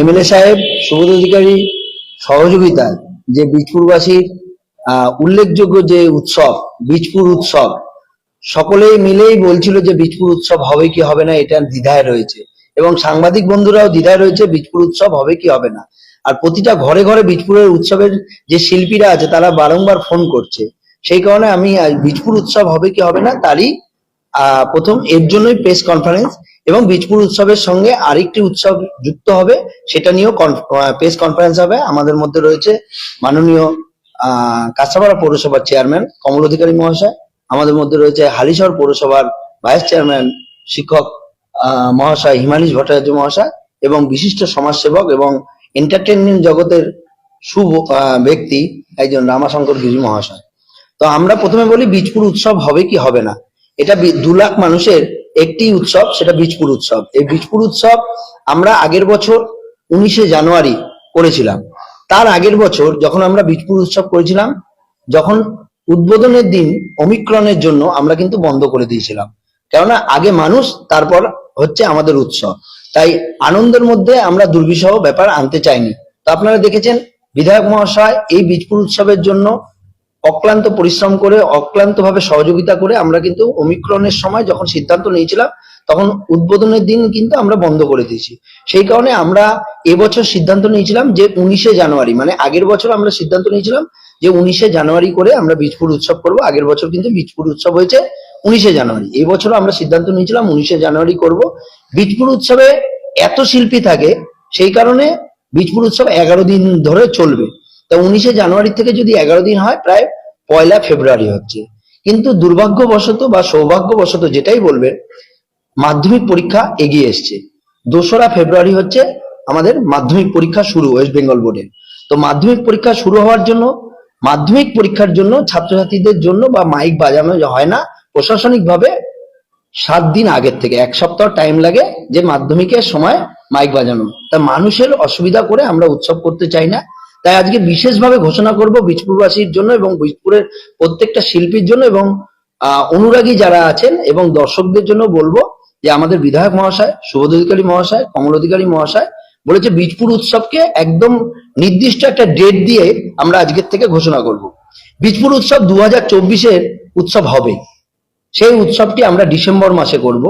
MLA সাহেব, সুবোধ অধিকারী, সহযোগিতায় যে বীজপুরবাসীর উল্লেখযোগ্য যে উৎসব, বীজপুর উৎসব, সকলেই মিলেই বলছিল যে বীজপুর উৎসব হবে কি হবে না, এটা দ্বিধায় রয়েছে। এবং সাংবাদিক বন্ধুরাও দ্বিধায় রয়েছে, বীজপুর উৎসব হবে কি হবে না। আর প্রতিটা ঘরে ঘরে বীজপুরের উৎসবের যে শিল্পীরা আছে, তারা বারংবার ফোন করছে। সেই কারণে আমি বীজপুর উৎসব হবে কি হবে না, তারই প্রথম এর জন্যই প্রেস কনফারেন্স এবং বীজপুর উৎসবের সঙ্গে আরেকটি উৎসব যুক্ত হবে সেটা নিয়েও প্রেস কনফারেন্স হবে। আমাদের মধ্যে রয়েছে মাননীয় আহ, কাঁচাপাড়া পৌরসভার চেয়ারম্যান কমল অধিকারী মহাশয়। আমাদের মধ্যে রয়েছে হালিশহর পৌরসভার ভাইস চেয়ারম্যান শিক্ষক মহাশয় হিমানিশ ভট্টাচার্য মহাশয় এবং বিশিষ্ট সমাজসেবক এবং এন্টারটেনমেন্ট জগতের শুভ ব্যক্তি একজন রামাশঙ্কর গিরি মহাশয়। তো আমরা প্রথমে বলি বীজপুর উৎসব হবে কি হবে না। এটা দু লাখ মানুষের একটি উৎসব, সেটা বীজপুর উৎসব। এই বীজপুর উৎসব আমরা আগের বছর উনিশে জানুয়ারি করেছিলাম। তার আগের বছর যখন আমরা বীজপুর উৎসব করেছিলাম, যখন উদ্বোধনের দিন অমিক্রণের জন্য আমরা কিন্তু বন্ধ করে দিয়েছিলাম। কেননা আগে মানুষ, তারপর হচ্ছে আমাদের উৎসব। তাই আনন্দের মধ্যে আমরা দুর্বিষহ ব্যাপার আনতে চাইনি। তো আপনারা দেখেছেন, বিধায়ক মহাশয় এই বীজপুর উৎসবের জন্য অক্লান্ত পরিশ্রম করে অক্লান্ত ভাবে সহযোগিতা করে আমরা কিন্তু অমিক্রণের সময় যখন সিদ্ধান্ত নিয়েছিলাম, তখন উদ্বোধনের দিন কিন্তু আমরা বন্ধ করে দিয়েছি। সেই কারণে আমরা এবছর সিদ্ধান্ত নিয়েছিলাম যে উনিশে জানুয়ারি মানে আগের বছর আমরা সিদ্ধান্ত নিয়েছিলাম যে উনিশে জানুয়ারি করে আমরা বীজপুর উৎসব করব। আগের বছর কিন্তু বীজপুর উৎসব হয়েছে উনিশে জানুয়ারি। এই বছর আমরা সিদ্ধান্ত নিয়েছিলাম উনিশে জানুয়ারি করব। বীজপুর উৎসবে এত শিল্পী থাকে, সেই কারণে বীজপুর উৎসব এগারো দিন ধরে চলবে। তা উনিশে জানুয়ারি থেকে যদি এগারো দিন হয়, প্রায় পয়লা ফেব্রুয়ারি হচ্ছে। কিন্তু দুর্ভাগ্যবশত বা সৌভাগ্যবশত যেটাই বলবেন, মাধ্যমিক পরীক্ষা এগিয়ে এসছে। দোসরা ফেব্রুয়ারি হচ্ছে আমাদের মাধ্যমিক পরীক্ষা শুরু ওয়েস্ট বেঙ্গল বোর্ডের তো মাধ্যমিক পরীক্ষা শুরু হওয়ার জন্য, মাধ্যমিক পরীক্ষার জন্য ছাত্রছাত্রীদের জন্য বা মাইক বাজানো হয় না প্রশাসনিকভাবে সাত দিন আগের থেকে, এক সপ্তাহ টাইম লাগে যে মাধ্যমিকের সময় মাইক বাজানো। তা মানুষের অসুবিধা করে আমরা উৎসব করতে চাই না। তাই আজকে বিশেষভাবে ঘোষণা করব বীজপুরবাসীর জন্য এবং বীজপুরের প্রত্যেকটা শিল্পীর জন্য এবং অনুরাগী যারা আছেন এবং দর্শকদের জন্য বলব যে আমাদের বিধায়ক মহাশয়, সুবোধ অধিকারী মহাশয়, কমল অধিকারী মহাশয় বলেছে বীজপুর উৎসবকে একদম নির্দিষ্ট একটা ডেট দিয়ে আমরা আজকের থেকে ঘোষণা করব। বীজপুর উৎসব দু হাজার উৎসব হবে। সেই উৎসবটি আমরা ডিসেম্বর মাসে করব।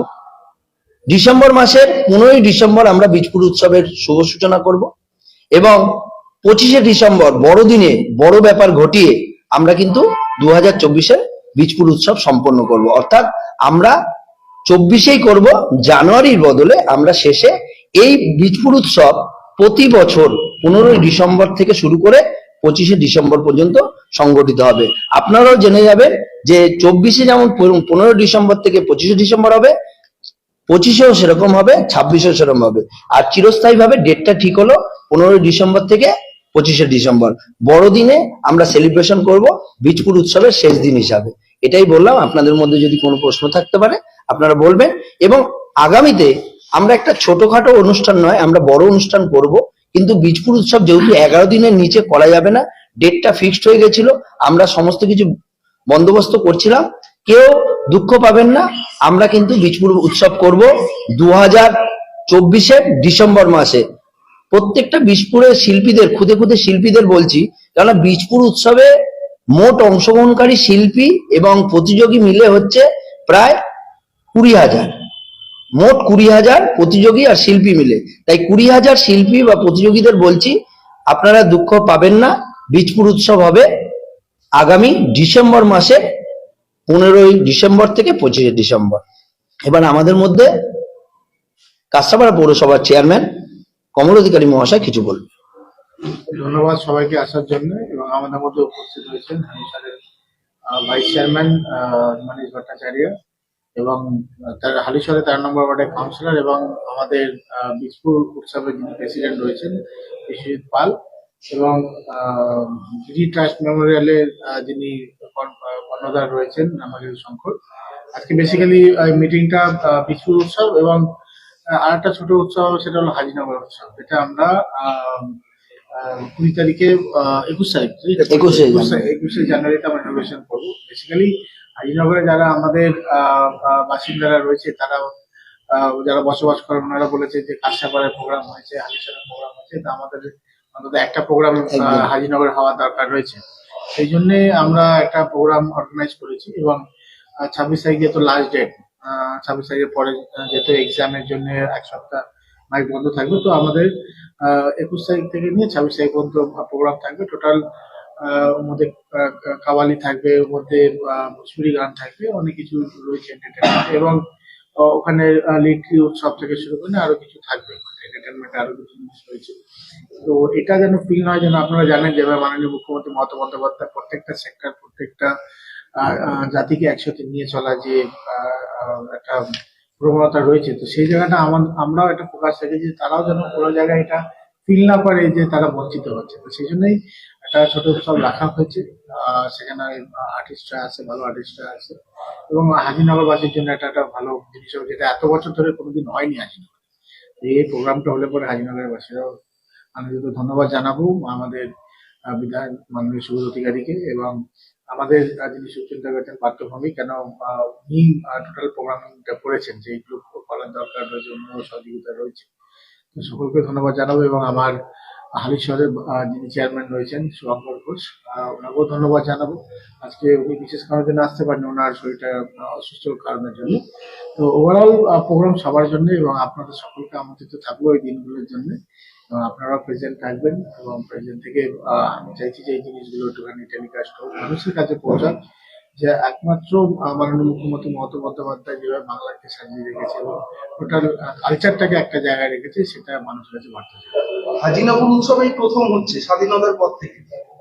ডিসেম্বর মাসের পনেরোই ডিসেম্বর আমরা বীজপুর উৎসবের শুভ সূচনা করব এবং পঁচিশে ডিসেম্বর, বড়দিনে বড় ব্যাপার ঘটিয়ে আমরা কিন্তু দু হাজার চব্বিশের বীজপুর উৎসব সম্পন্ন করব। অর্থাৎ আমরা চব্বিশেই করব, জানুয়ারির বদলে আমরা শেষে এই বীজপুর উৎসব প্রতি বছর পনেরোই ডিসেম্বর থেকে শুরু করে পঁচিশে ডিসেম্বর পর্যন্ত সংগঠিত হবে। আপনারাও জেনে যাবেন যে চব্বিশে যেমন পনেরো ডিসেম্বর থেকে পঁচিশে ডিসেম্বর হবে, পঁচিশেও সেরকম হবে, ছাব্বিশেও সেরকম হবে। আর চিরস্থায়ী ভাবে ডেটটা ঠিক হলো পনেরোই ডিসেম্বর থেকে পঁচিশে ডিসেম্বর। বড়দিনে আমরা সেলিব্রেশন করব বীজপুর উৎসবের শেষ দিন হিসাবে। এটাই বললাম, আপনাদের মধ্যে যদি কোনো প্রশ্ন থাকতে পারে, আপনারা বলবেন। এবং আগামীতে আমরা একটা ছোটখাটো অনুষ্ঠান নয়, আমরা বড় অনুষ্ঠান করব। কিন্তু বীজপুর উৎসব যেহেতু এগারো দিনের নিচে করা যাবে না ডেটটা ফিক্সড হয়ে গেছিল, আমরা সমস্ত কিছু বন্দোবস্ত করছিলাম। কেউ দুঃখ পাবেন না, আমরা কিন্তু বীজপুর উৎসব করব দু হাজার চব্বিশের ডিসেম্বর মাসে। প্রত্যেকটা বীজপুরের শিল্পীদের, খুদে খুদে শিল্পীদের বলছি, কেননা বীজপুর উৎসবে মোট অংশগ্রহণকারী শিল্পী এবং প্রতিযোগী মিলে হচ্ছে প্রায় কুড়ি হাজার। মোট কুড়ি হাজার প্রতিযোগী আর শিল্পী মিলে। তাই কুড়ি হাজার শিল্পী বা প্রতিযোগীদের বলছি, আপনারা দুঃখ পাবেন না, বীজপুর উৎসব হবে আগামী ডিসেম্বর মাসে, পনেরোই ডিসেম্বর থেকে পঁচিশে ডিসেম্বর। এবার আমাদের মধ্যে কাঁচাপাড়া পৌরসভার চেয়ারম্যান কমল অধিকারী মহাশয় কিছু বলবেন ধন্যবাদ সবাইকে আসার জন্য এবং আমাদের মধ্যে উপস্থিত রয়েছেন হালিশারের ভাইস চেয়ারম্যান মানিশ ভট্টাচার্য এবং তার হালিশহরে তেরো নম্বর ওয়ার্ডের কাউন্সিলর এবং আমাদের বীজপুর উৎসবের যিনি প্রেসিডেন্ট রয়েছেন, বিশ্বজিৎ পাল এবং গিরি ট্রাস্ট মেমোরিয়ালের যিনি কর্ণ- কর্ণধার রয়েছেন নামাগিরি শঙ্কর। আজকে বেসিক্যালি মিটিংটা বীজপুর উৎসব এবং আর একটা ছোট উৎসব সেটা হলো হাজিনগর উৎসব। এটা আমরা কুড়ি তারিখে একুশ তারিখ একুশে একুশে- জানুয়ারিতে আমরা ইনোভেশন করব। বেসিক্যালি হাজিনগরে যারা আমাদের বাসিন্দারা রয়েছে তারা যারা বসবাস করেন ওনারা বলেছে যে কাছাপাড়ায় প্রোগ্রাম হয়েছে হালিশারের প্রোগ্রাম হয়েছে। তা আমাদের অন্তত একটা প্রোগ্রাম। হাজিনগর হওয়া দরকার রয়েছে। সেই জন্যে আমরা একটা প্রোগ্রাম অর্গানাইজ করেছি এবং ছাব্বিশ তারিখে তো লাস্ট ডেট ছাব্বিশ তারিখের পরে যেহেতু এক্সামের জন্য এক সপ্তাহ মাইক বন্ধ থাকবে, তো আমাদের একুশ তারিখ থেকে নিয়ে ছাব্বিশ তারিখ পর্যন্ত প্রোগ্রাম থাকবে। টোটাল মধ্যে কাওয়ালি থাকবে, ওর মধ্যে ভোজপুরি গান থাকবে, অনেক কিছু রয়েছে entertainment এবং ওখানে লিট্রি উৎসব থেকে শুরু করে আরও কিছু থাকবে। এন্টারটেনমেন্ট আরও কিছু জিনিস রয়েছে। তো এটা যেন ফিল নয় যেন আপনারা জানেন যেভাবে মাননীয় মুখ্যমন্ত্রী মমতা বন্দ্যোপাধ্যায় প্রত্যেকটা সেক্টর প্রত্যেকটা জাতিকে একসাথে নিয়ে চলা যে একটা প্রবণতা রয়েছে তো সেই জায়গাটা আমার- আমরাও একটা প্রকাশ ফোকাস যে তারাও যেন কোনো জায়গায় এটা ফিল না করে যে তারা বঞ্চিত হচ্ছে। তো সেই জন্যই একটা ছোট উৎসব রাখা হয়েছে সেখানে আর্টিস্টরা আছে ভালো আর্টিস্টরা আছে এবং হাজিনগরবাসীর জন্য একটা একটা ভালো জিনিস হবে যেটা এত বছর ধরে কোনোদিন হয়নি হাজিনগর এই প্রোগ্রামটা হলে পরে হাজিনগরের বাসীরাও আনন্দিত। ধন্যবাদ জানাব আমাদের বিধায়ক মাননীয় সুবোধ অধিকারীকে এবং আমাদের যিনি সুচিন্তা করেছেন পার্থভূমি কেন উনি টোটাল প্রোগ্রামিংটা করেছেন যে এইগুলো করার দরকার রয়েছে অন্য সহযোগিতা রয়েছে। তো সকলকে ধন্যবাদ জানাব এবং আমার হালিশহরের আহ, যিনি চেয়ারম্যান রয়েছেন শুভঙ্কর ঘোষ ওনাকেও ধন্যবাদ জানাব। আজকে উনি বিশেষ কারণের জন্য আসতে পারেন ওনার শরীরটা অসুস্থ কারণের জন্য। তো ওভারঅল প্রোগ্রাম সবার জন্য এবং আপনাদের সকলকে আমন্ত্রিত থাকব এই দিনগুলোর জন্য। আপনারা প্রেজেন্ট থাকবেন এবং প্রেজেন্ট থেকে আমি চাইছি যে এই জিনিসগুলো একটুখানি টেলিকাস্ট হোক মানুষের কাছে পৌঁছাক যে একমাত্র মাননীয় মুখ্যমন্ত্রী মমতা বন্দ্যোপাধ্যায় যেভাবে বাংলাকে সাজিয়ে রেখেছে এবং টোটাল কালচারটাকে একটা জায়গায় রেখেছে সেটা মানুষের কাছে বার্তা যাবে। হাজিনগর উৎসবেই প্রথম হচ্ছে স্বাধীনতার পর থেকে।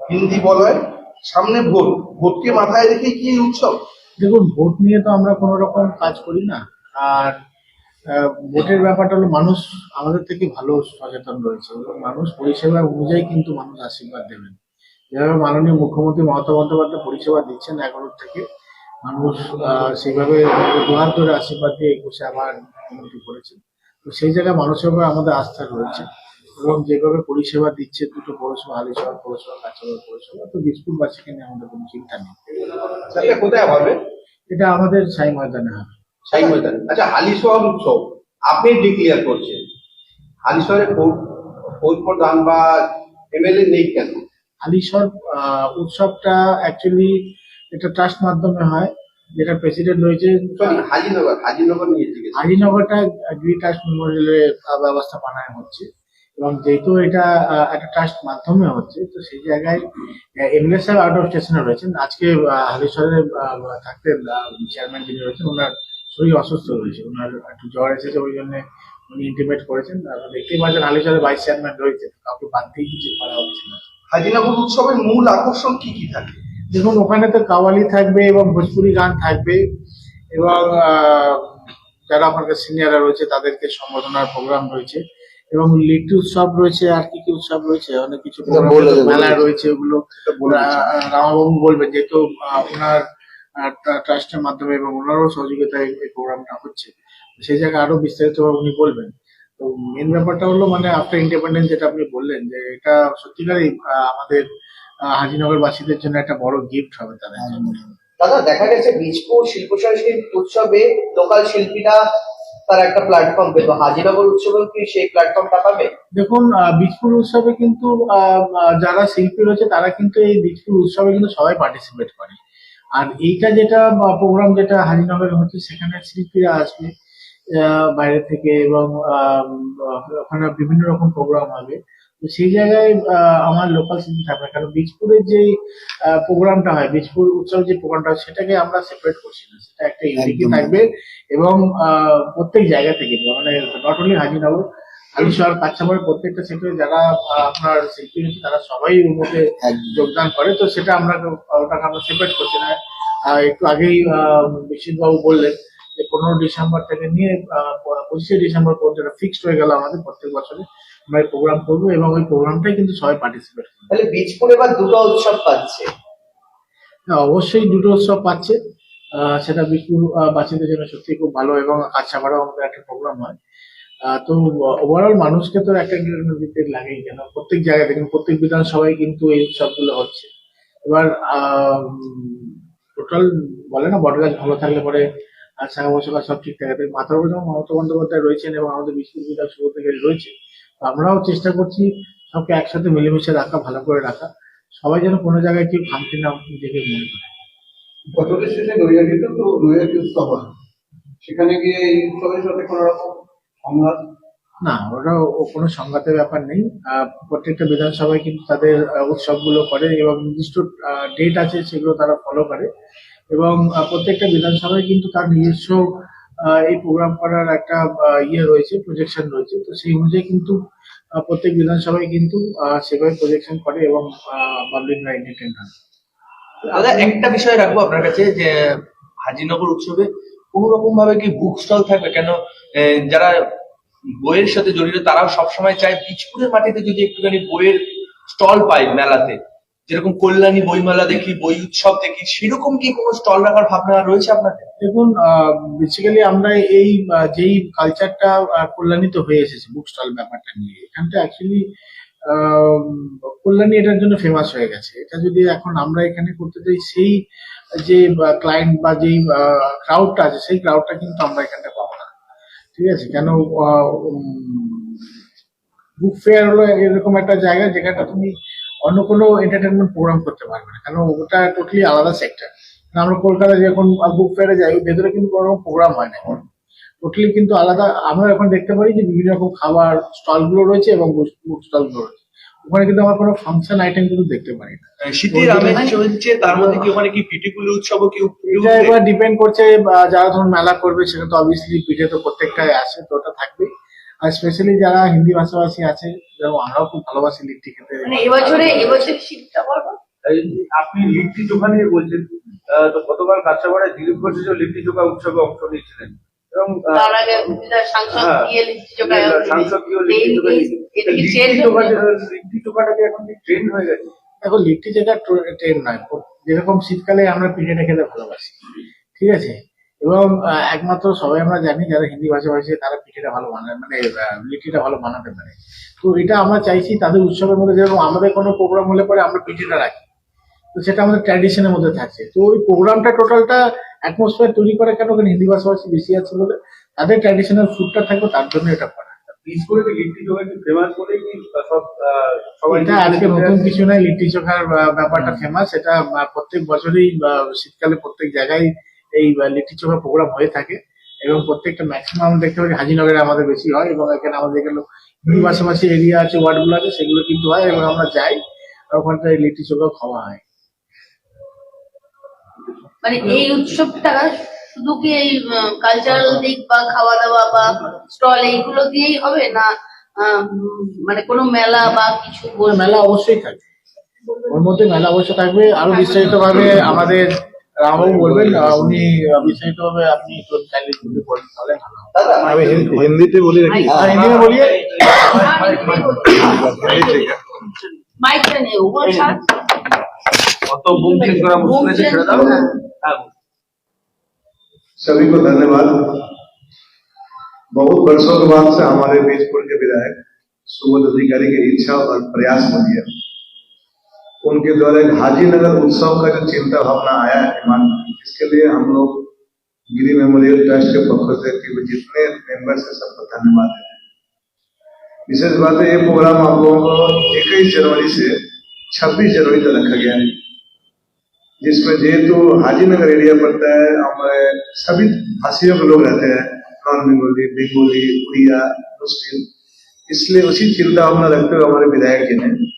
হিন্দি বলয় সামনে ভোট। ভোটকে মাথায় রেখে কি উৎসব? দেখুন ভোট নিয়ে তো আমরা কোনো রকম কাজ করি না। আর ভোটের ব্যাপারটা হলো মানুষ আমাদের থেকে ভালো সচেতন রয়েছে মানুষ পরিষেবা অনুযায়ী কিন্তু মানুষ আশীর্বাদ দেবেন। যেভাবে মাননীয় মুখ্যমন্ত্রী মমতা বন্দ্যোপাধ্যায় পরিষেবা দিচ্ছেন এগারো থেকে মানুষ সেইভাবে দুহাত ধরে আশীর্বাদ দিয়ে একুশে আবার উন্নতি করেছেন। তো সেই জায়গায় মানুষের উপর আমাদের আস্থা রয়েছে এবং যেভাবে পরিষেবা দিচ্ছে দুটো পৌরসভা হালিশহর পৌরসভা কাছাড় পৌরসভা তো বিস্কুটবাসীকে নিয়ে আমাদের কোনো চিন্তা নেই। কোথায় হবে? এটা আমাদের সাই ময়দানে হবে। সাই ময়দান আচ্ছা হালিশহর উৎসব আপনি ডিক্লিয়ার করছেন। হালিশহরে পৌর প্রধান বা এমএলএ নেই কেন? হালিশহর উৎসবটা অ্যাকচুয়ালি এটা ট্রাস্ট মাধ্যমে হয় যেটা প্রেসিডেন্ট রয়েছে। হাজিনগর হাজিনগর নিয়ে হাজিনগরটা গ্রি ট্রাস্ট মেমোরিয়ালের ব্যবস্থা বানানো হচ্ছে। এবং যেহেতু এটা একটা ট্রাস্ট মাধ্যমে হচ্ছে তো সেই জায়গায় এমএলএ সাহেব আউট অফ স্টেশনে রয়েছেন। আজকে আহ, হালিশহরে থাকতে চেয়ারম্যান যিনি রয়েছেন ওনার শরীর অসুস্থ রয়েছে। ওনার একটু জ্বর এসেছে ওই জন্য উনি ইন্টিমেট করেছেন। আর দেখতেই পাচ্ছেন হালিশহরে ভাইস চেয়ারম্যান রয়েছে কাউকে বাদ দিয়ে কিছু করা হচ্ছে না। হাজিনগর উৎসবের মূল আকর্ষণ কি কি থাকে? দেখুন ওখানে তো কাওয়ালি থাকবে এবং ভোজপুরি গান থাকবে এবং আহ, যারা ওখানকার সিনিয়ররা রয়েছে তাদেরকে সম্বোধনার প্রোগ্রাম রয়েছে এবং লিট্টি উৎসব রয়েছে আর কি কি উৎসব রয়েছে অনেক কিছু মেলা রয়েছে ওগুলো রামাবাবু বলবেন যেহেতু ওনার ট্রাস্টের মাধ্যমে এবং ওনারও সহযোগিতায় এই প্রোগ্রামটা হচ্ছে। সেই জায়গায় আরও বিস্তারিত উনি বলবেন। তো মেন ব্যাপারটা হলো মানে আফটার ইন্ডিপেন্ডেন্স যেটা আপনি বললেন যে এটা সত্যিকারই আমাদের হাজিনগর বাসীদের জন্য একটা বড় গিফট হবে তাদের দাদা দেখা গেছে বীজপুর শিল্প সাংস্কৃতিক উৎসবে লোকাল শিল্পীরা তার একটা প্ল্যাটফর্ম পেত হাজিনগর উৎসবেও কি সেই প্ল্যাটফর্মটা পাবে? দেখুন বীজপুর উৎসবে কিন্তু যারা শিল্পী রয়েছে তারা কিন্তু এই বীজপুর উৎসবে কিন্তু সবাই পার্টিসিপেট করে। আর এইটা যেটা প্রোগ্রাম যেটা হাজিনগরে হচ্ছে সেখানে শিল্পীরা আসবে বাইরে থেকে এবং ওখানে বিভিন্ন রকম প্রোগ্রাম হবে। তো সেই জায়গায় আমার লোকাল শিল্পী থাকবে। কারণ বীজপুরের যে প্রোগ্রামটা হয় বীজপুর উৎসব যে প্রোগ্রামটা হয় সেটাকে আমরা সেপারেট করছি না। সেটা একটা ইউনিটি থাকবে এবং প্রত্যেক জায়গা থেকে মানে নট অনলি হাজিনগর হালিশহর কাছাপাড়ের প্রত্যেকটা সেক্টরে যারা আপনার শিল্পী রয়েছে তারা সবাই ওর মধ্যে যোগদান করে। তো সেটা আমরা ওটাকে আমরা সেপারেট করছি না। একটু আগেই বিশ্বজিৎ বাবু বললেন যে পনেরো ডিসেম্বর থেকে নিয়ে পঁচিশে ডিসেম্বর পর্যন্ত ফিক্সড হয়ে গেল আমাদের প্রত্যেক বছরে। আমরা প্রোগ্রাম করব এবং ওই প্রোগ্রামটাই কিন্তু সবাই পার্টিসিপেট করবে। তাহলে বীজপুর এবার দুটো উৎসব পাচ্ছে? হ্যাঁ, অবশ্যই দুটো উৎসব পাচ্ছে। আহ, সেটা বিষ্ণু বাচ্চাদের জন্য সত্যি খুব ভালো এবং কাছাপাড়াও আমাদের একটা প্রোগ্রাম হয়। তো ওভারঅল মানুষকে তো একটা দিতে লাগেই কেন? প্রত্যেক জায়গায় দেখুন, প্রত্যেক বিধানসভায় কিন্তু এই উৎসবগুলো হচ্ছে। এবার টোটাল বলে না বট গাছ ভালো থাকলে পরে শাখা পোশাকা সব ঠিক থাকে মাথার উপর যেমন মমতা বন্দ্যোপাধ্যায় রয়েছেন এবং আমাদের বিষ্ণু বিধায়ক শুভদিকারী রয়েছে। আমরাও চেষ্টা করছি সবকে একসাথে মিলেমিশে রাখা, ভালো করে রাখা। সবাই যেন কোনো জায়গায় কেউ খামতি না নিজেকে মনে করে। গতকাল শেষে নৈহাটিতে তো নৈহাটি উৎসব হয়। সেখানে গিয়ে এই উৎসবের সাথে কোনো রকম সংঘাত? না ওরা ও কোনো সংঘাতের ব্যাপার নেই। আহ, প্রত্যেকটা বিধানসভায় কিন্তু তাদের উৎসবগুলো করে এবং নির্দিষ্ট ডেট আছে সেগুলো তারা ফলো করে। এবং প্রত্যেকটা বিধানসভায় কিন্তু তার নিজস্ব আহ, এই প্রোগ্রাম করার একটা ইয়ে রয়েছে প্রজেকশন রয়েছে। তো সেই অনুযায়ী কিন্তু প্রত্যেক বিধানসভায় কিন্তু আহ, সেভাবে প্রজেকশন করে এবং পাবলিকরা এন্টারটেন হয় দাদা একটা বিষয় রাখব আপনার কাছে যে হাজিনগর উৎসবে কোন রকম ভাবে কি বুক স্টল থাকবে? কেন যারা বইয়ের সাথে জড়িত, তারাও সবসময় চায় বীজপুরের মাটিতে যদি একটুখানি বইয়ের স্টল পাই মেলাতে। যেরকম কল্যাণী বইমেলা দেখি, বই উৎসব দেখি, সেরকম কি কোনো স্টল রাখার ভাবনা রয়েছে আপনাদের? দেখুন বেসিক্যালি আমরা এই যেই কালচারটা কল্যাণিত হয়ে এসেছে বুক স্টল ব্যাপারটা নিয়ে। এখানটা অ্যাকচুয়ালি কল্যাণী এটার জন্য ফেমাস হয়ে গেছে। এটা যদি এখন আমরা এখানে করতে চাই, সেই যে ক্লায়েন্ট বা যেই ক্রাউডটা আছে, সেই ক্রাউডটা কিন্তু আমরা এখানটা পাবো না। ঠিক আছে? কেন বুক ফেয়ার হলো এরকম একটা জায়গা যেখানটা তুমি অন্য কোনো এন্টারটেনমেন্ট প্রোগ্রাম করতে পারবে না। কেন, ওটা টোটালি আলাদা সেক্টর আমরা কলকাতা যখন বুক ফেয়ারে যাই, ভেতরে কিন্তু কোনো প্রোগ্রাম হয় না। টোটালি কিন্তু আলাদা। আমরা এখন দেখতে পারি যে বিভিন্ন রকম খাবার স্টলগুলো রয়েছে এবং বুক স্টলগুলো রয়েছে। ওখানে কিন্তু আমরা কোনো ফাংশন আইটেম কিন্তু দেখতে পারি না। শীতের আমেজ চলছে তার মধ্যে কি ওখানে কি পিটিকুলি উৎসবও কি? এটা এবার ডিপেন্ড করছে বা যারা ধরুন মেলা করবে সেটা তো অবভিয়াসলি পিঠে তো প্রত্যেকটাই আছে তো ওটা থাকবে আর স্পেশালি যারা হিন্দি ভাষাভাষী আছে যেমন আমরাও খুব ভালোবাসি লিট্টি খেতে। মানে এবছরে এবছর শীতটা বলব আপনি লিট্টি চোখা নিয়ে বলছেন আহ, তো গতকাল কাঁচাপাড়ায় দিলীপ ঘোষের যে লিট্টি চোখা উৎসবে অংশ নিয়েছিলেন। এবং তার আগে সাংসদ হ্যাঁ, সাংসদ এখন ট্রেন্ড হয়ে গেছে? এখন লিট্টি যেটা ট্রেন নয় যেরকম শীতকালে আমরা পিঠেটা খেতে ভালোবাসি ঠিক আছে? এবং একমাত্র সবাই আমরা জানি যারা হিন্দি ভাষাভাষী তারা পিঠেটা ভালো বানায় মানে লিট্টিটা ভালো বানাতে পারে। তো এটা আমরা চাইছি তাদের উৎসবের মধ্যে যেরকম আমাদের কোনো প্রোগ্রাম হলে পরে আমরা পিঠেটা রাখি। তো সেটা আমাদের ট্র্যাডিশনের মধ্যে থাকছে। তো ওই প্রোগ্রামটা টোটালটা অ্যাটমসফিয়ার তৈরি করে কেন? ওখানে হিন্দি ভাষাভাষী বেশি আছে বলে তাদের ট্র্যাডিশনাল ফুডটা থাকবে তার জন্য এটা করা। এটা আজকে নতুন কিছু নয় লিট্টি চোখার ব্যাপারটা ফেমাস এটা প্রত্যেক বছরই শীতকালে প্রত্যেক জায়গায় এই লিট্টি চোখা প্রোগ্রাম হয়ে থাকে। এবং প্রত্যেকটা ম্যাক্সিমাম দেখতে পারি হাজিনগরে আমাদের বেশি হয় এবং এখানে আমাদের এখানে হিন্দি ভাষাভাষী এরিয়া আছে ওয়ার্ডগুলো আছে সেগুলো কিন্তু হয় এবং আমরা যাই ওখানটায় লিট্টি চোখা খাওয়া হয়। মানে এই উৎসবটা শুধু কি এই কালচারাল দিক বা খাওয়া দাওয়া বা স্টল এইগুলো দিয়েই হবে না মানে কোনো মেলা বা কিছু মেলা অবশ্যই থাকবে ওর মধ্যে মেলা অবশ্যই থাকবে আরও বিস্তারিত ভাবে আমাদের রামবাবু বলবেন উনি বিস্তারিত ভাবে আপনি চাইলে যদি বলেন তাহলে হিন্দিতে বলি নাকি হিন্দি মে মাইক নিয়ে ওপর অত বুম চেঞ্জ করা মুশকিল আছে ছেড়ে দাও হ্যাঁ सभी को धन्यवाद बहुत वर्षों के बाद से हमारे बीजपुर के विधायक सुबोध अधिकारी की इच्छा और प्रयास बनी है उनके द्वारा एक हाजी नगर उत्सव का जो चिंता भावना आया है दिमाग में इसके लिए हम लोग गिरी मेमोरियल ट्रस्ट के पक्ष से कि वो जितने मेंबर्स हैं सबको धन्यवाद देते हैं विशेष बात है ये प्रोग्राम आप लोगों को इक्कीस जनवरी से छब्बीस जनवरी तक रखा गया है जिसमें जेहेतु हाजीनगर एरिया पड़ता है, हमारे सभी भाषियों के लोग रहते हैं, नॉन बंगाली बंगाली, उड़िया, मुस्लिम। इसलिए उसी चिंता रखते हुए हमारे विधायक जी ने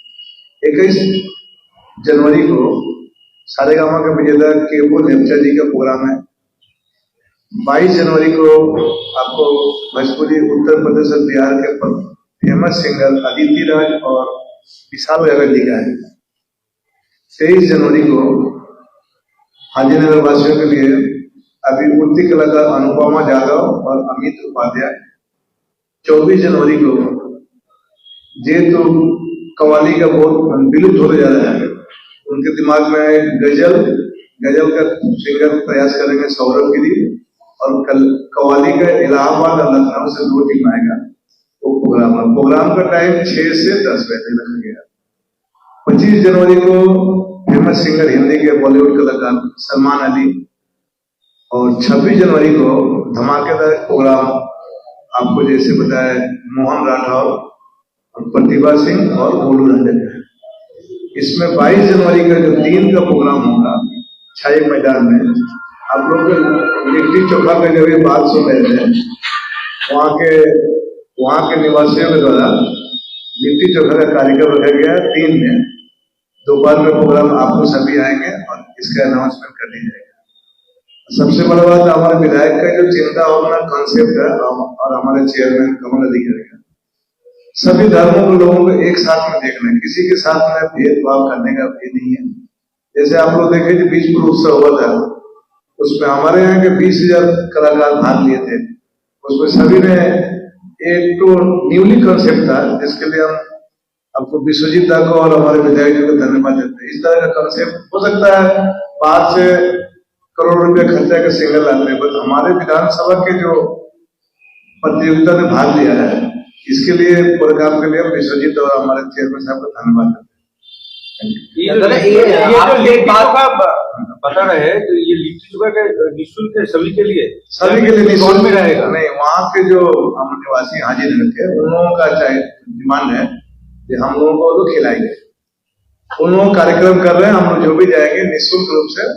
इक्कीस जनवरी को सारेगामा के विजेता केपो नेपचा जी का प्रोग्राम है। बाईस जनवरी को आपको भोजपुरी, उत्तर प्रदेश और बिहार के फ़ेमस सिंगर अदिति राज और विशाल यादव जी का है। तेईस जनवरी को हाजीनगर वासियों के लिए अभी उठती कलाकार अनुपमा जाधव और अमित उपाध्याय, चौबीस जनवरी को जेतु कवाली का बहुत विलुप्त होते जा रहा है। उनके दिमाग में गज़ल गज़ल का सिंगर प्रयास करेंगे सौरभ के लिए और कल कवाली का इलाहाबाद और लखनऊ से दो टीम आएगा। वो प्रोग्राम है प्रोग्राम का टाइम छह से दस बजे रखा गया। पच्चीस जनवरी को फ़ेमस सिंगर, हिंदी के बॉलीवुड कलाकार सलमान अली और 26 जनवरी को धमाकेदार प्रोग्राम आपको जैसे बताया मोहन राठौर और प्रतिभा सिंह और गोलू रंजन। इसमें 22 जनवरी का जो दिन का प्रोग्राम होगा, छाई मैदान में, आप लोग लिट्टी चोखा का जब ये बात सुन रहे थे, वहाँ के वहाँ के निवासियों के द्वारा लिट्टी चोखा का कार्यक्रम रखा गया है, तीन में। दोपहर में प्रोग्राम आप लोग सभी आएँगे और इसका अनाउंसमेंट कर दी जाएगा। सबसे बड़ा बात हमारे विधायक का जो चिंता भावना कॉन्सेप्ट है और हमारे चेयरमैन कमल अधिकारी का। सभी धर्मों के लोगों को एक साथ में देखना है। किसी के साथ में भेदभाव करने का ये नहीं है। जैसे आप लोग देखे जो बीजपुर उत्सव हुआ था। उसमें हमारे यहाँ के बीस हज़ार कलाकार भाग लिए थे। उसमें सभी ने एक तो न्यूली कॉन्सेप्ट था जिसके लिए हम आपको विश्वजीत दा को और हमारे विधायक जी को धन्यवाद देते हैं। इस तरह का कॉन्सेप्ट हो सकता है बाहर से करोड़ रुपए खर्चा के सिंगल आते हैं बट हमारे विधानसभा के जो प्रतियोगिता में भाग लिया है इसके लिए प्रोग्राम के लिए विश्वजीत और हमारे चेयरमैन साहब को धन्यवाद देते हैं। ये बात- रहे हैं तो ये निःशुल्क है सभी के लिए सभी के लिए कौन में रहेगा? नहीं वहाँ के जो हम निवासी हाजी नगर के उन लोगों का चाहे डिमांड है कि हम लोगों को तो खिलाएँगे। उन लोगों कार्यक्रम कर रहे हैं हम लोग जो भी जाएँगे निःशुल्क रूप से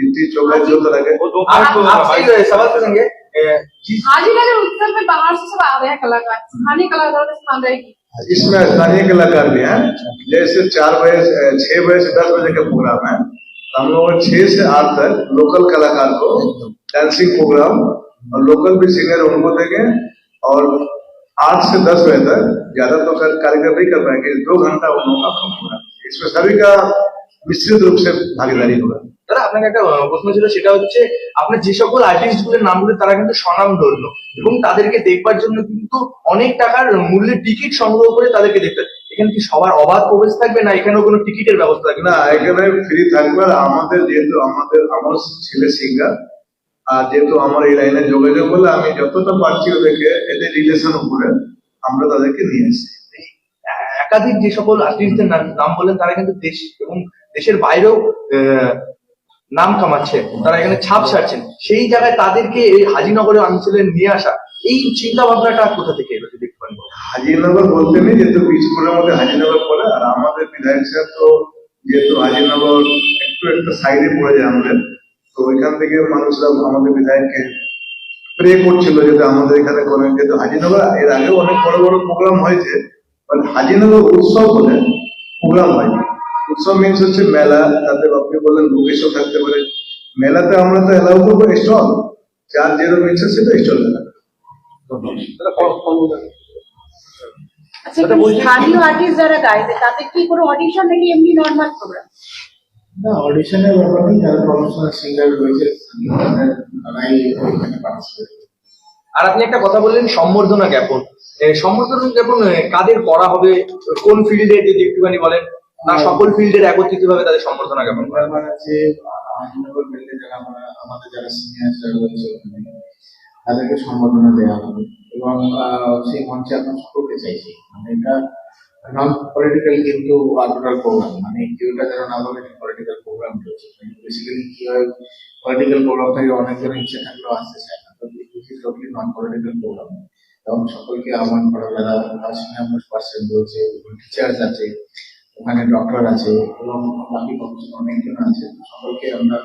लिट्टी चोखा जो तरह के वो दोपहर को सवाल करेंगे जिस हाजीनगर उत्सव में बाहर से सब आ रहे हैं कलाकार। स्थानीय कलाकारों का स्थान रहेगी। इसमें स्थानीय कलाकार भी हैं। जैसे चार बजे से- छह बजे से दस बजे का प्रोग्राम है। तो हम लोग छह से आठ तक लोकल कलाकार को डांसिंग प्रोग्राम और लोकल भी सिंगर उनको देंगे और आठ से दस बजे तक ज्यादा तो कर- कार्यक्रम नहीं कर पाएंगे दो घंटा उन लोगों का काम होगा इसमें सभी का मिश्रित रूप से भागीदारी होगा দাদা আপনাকে একটা আহ, প্রশ্ন ছিল সেটা হচ্ছে আপনার যে সকল আর্টিস্ট গুলোর নামগুলো তারা কিন্তু স্বনাম ধরলো এবং তাদেরকে দেখবার জন্য কিন্তু অনেক টাকার মূল্যের টিকিট সংগ্রহ করে তাদেরকে দেখতে হয়। এখানে কি সবার অবাধ প্রবেশ থাকবে না এখানেও কোনো টিকিটের ব্যবস্থা থাকবে না এখানে ফ্রি থাকবে আর আমাদের যেহেতু আমাদের আমার ছেলে সিঙ্গার আর যেহেতু আমার এই লাইনে যোগাযোগ বলে আমি যতটা পারছি ওদেরকে এদের রিলেশন উপরে আমরা তাদেরকে নিয়ে আসি একাধিক যে সকল আর্টিস্টদের নাম বললেন তারা কিন্তু দেশ এবং দেশের বাইরেও নাম কামাচ্ছে তারা এখানে ছাপ ছাড়ছেন সেই জায়গায় তাদেরকে এই হাজিনগরে অঞ্চলে নিয়ে আসা এই চিন্তা ভাবনাটা কোথা থেকে এলো যদি একটু। হাজিনগর বলতে নেই যেহেতু বীজপুরের মধ্যে হাজিনগর পড়ে আর আমাদের বিধায়ক সাহেব তো যেহেতু হাজিনগর একটু একটা সাইডে পড়ে যায় আমাদের তো ওইখান থেকে মানুষরা আমাদের বিধায়ককে প্রে করছিল যাতে আমাদের এখানে কোনো যেহেতু হাজিনগর এর আগেও অনেক বড় বড় প্রোগ্রাম হয়েছে বাট হাজিনগর উৎসব বলে প্রোগ্রাম হয়নি। উৎসব মিনস হচ্ছে মেলা তাতে আপনি বললেন লোকেশন থাকতে পারে। মেলাতে আমরা তো এলাউ করব স্টল যার যেরকম ইচ্ছা সেটা স্টল আচ্ছা স্থানীয় আর্টিস্ট যারা গাইবে তাদের কি কোনো অডিশন নাকি এমনি নর্মাল প্রোগ্রাম না অডিশনের ব্যাপার নেই যারা প্রফেশনাল সিঙ্গার রয়েছে তারাই এখানে পার্টিসিপেট আর আপনি একটা কথা বললেন সম্বর্ধনা জ্ঞাপন। সম্বর্ধনা জ্ঞাপন কাদের করা হবে? কোন ফিল্ডে যদি একটুখানি বলেন না সকল ফিল্ডের একত্রিত ভাবে তাদের সম্বর্ধনা জ্ঞাপন করা যারা আমরা আমাদের যারা সিনিয়র যারা রয়েছে তাদেরকে সম্বোধনা দেওয়া হবে। এবং সেই মঞ্চে আমরা সকলকে চাইছি। মানে এটা নন পলিটিক্যাল কিন্তু টোটাল প্রোগ্রাম মানে কেউটা যেন না বলে পলিটিক্যাল প্রোগ্রাম রয়েছে। বেসিক্যালি কি হয় পলিটিক্যাল প্রোগ্রাম থেকে অনেকজন ইচ্ছে থাকলেও আসতে চায় না। তো টোটালি নন পলিটিক্যাল প্রোগ্রাম এবং সকলকে আহ্বান করা যারা সিনিয়র মোস্ট পার্সন রয়েছে টিচার্স আছে, ওখানে ডক্টর আছে, এবং বাকি প্রফেশন অনেকজন আছে। সকলকে আমরা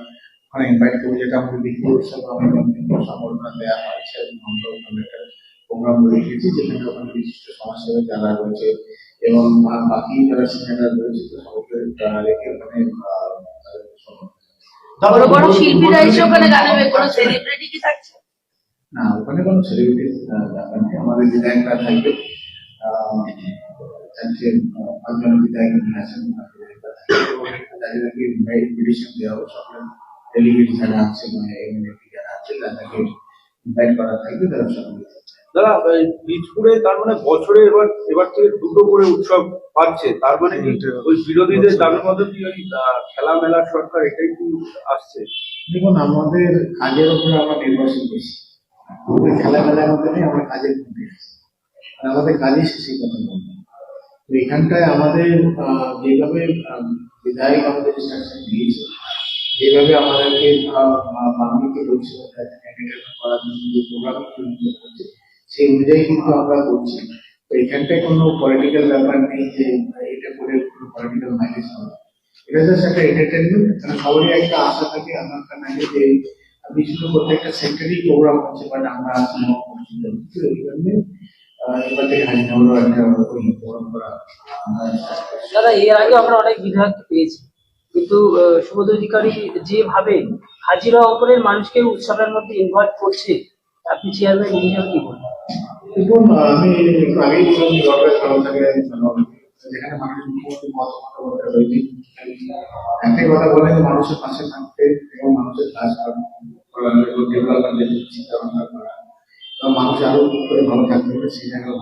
ওখানে ইনভাইট করি, যেটা আমাদের বিক্রি উৎসব সম্বর্ধনা দেওয়া হয়েছে এবং আমরা ওখানে একটা প্রোগ্রাম রেখেছি যেখানে ওখানে বিশিষ্ট সমাজসেবী যারা রয়েছে এবং বাকি যারা সিনিয়ররা রয়েছে সকলকে তারা রেখে ওখানে আহ, তাদেরকে সম্বর্ধনা বড় বড় শিল্পীরা এসে ওখানে গান হবে কোনো সেলিব্রিটি কি থাকছে না ওখানে কোনো সেলিব্রিটি ব্যাপার নেই। আমাদের বিধায়করা থাকবে পাঁচজন বিধায়ক দেওয়া হবে সকল ডেলিগেট যারা আছে মানে এমএলএ যারা আছে তাদেরকে ইনভাইট করা থাকবে তারা সকলে দাদা বীজপুরে তার মানে বছরে এবার এবার থেকে দুটো করে উৎসব পাচ্ছে তার মানে ওই বিরোধীদের দাবির মধ্যে কি ওই খেলা মেলার সরকার এটাই কি আসছে? দেখুন আমাদের কাজের উপরে আমরা নির্ভরশীল বেশি। আমাদের খেলাধুলার মধ্যে নেই আমরা কাজের মধ্যে আমাদের কাজই শেষে কথা বলব। তো এখানটায় আমাদের যেভাবে বিধায়ক আমাদের ইনস্ট্রাকশন দিয়েছে এইভাবে আমাদেরকে পাবলিককে পরিষেবা করার জন্য যে প্রোগ্রাম করছে সেই অনুযায়ী কিন্তু আমরা করছি। তো এখানটায় কোনো পলিটিক্যাল ব্যাপার নেই যে এটা করে কোনো পলিটিক্যাল মাইলেজ হবে। এটা জাস্ট একটা এন্টারটেনমেন্ট সবারই একটা আশা থাকে, আমার থাকে যে বিষ্ণু প্রত্যেকটা সেক্টরই প্রোগ্রাম হচ্ছে বাট আমরা করছি। এই জন্যে এবার। দাদা, এর আগে আমরা অনেক বিধায়ককে পেয়েছি। কিন্তু সুবোধ অধিকারী যেভাবে হাজিরা অপরের মানুষকে উৎসবের মধ্যে ইনভলভ করছে আপনি চেয়ারম্যান কি বলবেন? আমি যেখানে মানুষের পাশে থাকতে এবং মানুষের চিন্তা ভাবনা করা। এবং মানুষ আরও করে ভালো থাকতে পারে সেই জায়গায়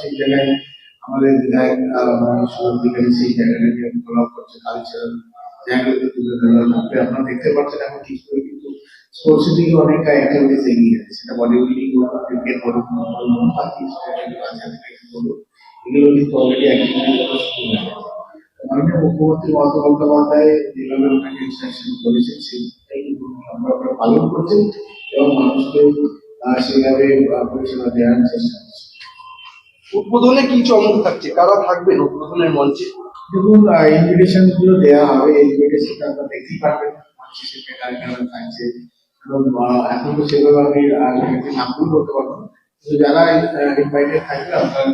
সেই জায়গায় আমাদের বিধায়ক সেই জায়গাটাকে আপনারা দেখতে স্পোর্টস দিকে অনেকটা অ্যাক্টিভিটিস এগিয়ে গেছে সেটা বডি বিল্ডিং বলুন ক্রিকেট বলুন বাকি বলুন এগুলো কিন্তু অলরেডি শুরু মাননীয় মুখ্যমন্ত্রী মমতা বন্দ্যোপাধ্যায় যেভাবে ওনাকে ইনস্ট্রাকশন করেছেন আমরা আমরা পালন করছি এবং মানুষকে আহ, সেইভাবে পরিষেবা দেওয়ার চেষ্টা করছি উদ্বোধনে কি চমক থাকছে? কারা থাকবেন উদ্বোধনের মঞ্চে? দেখুন ইনভিটেশনগুলো দেওয়া হবে ইনভিটেশন আপনারা দেখতেই পারবেন। মঞ্চে সেটা কার কারা থাকছে। এখন তো সেভাবে আমি আগে নিজেকে করতে পারব যারা ইনভাইটেড থাকবে আপনারা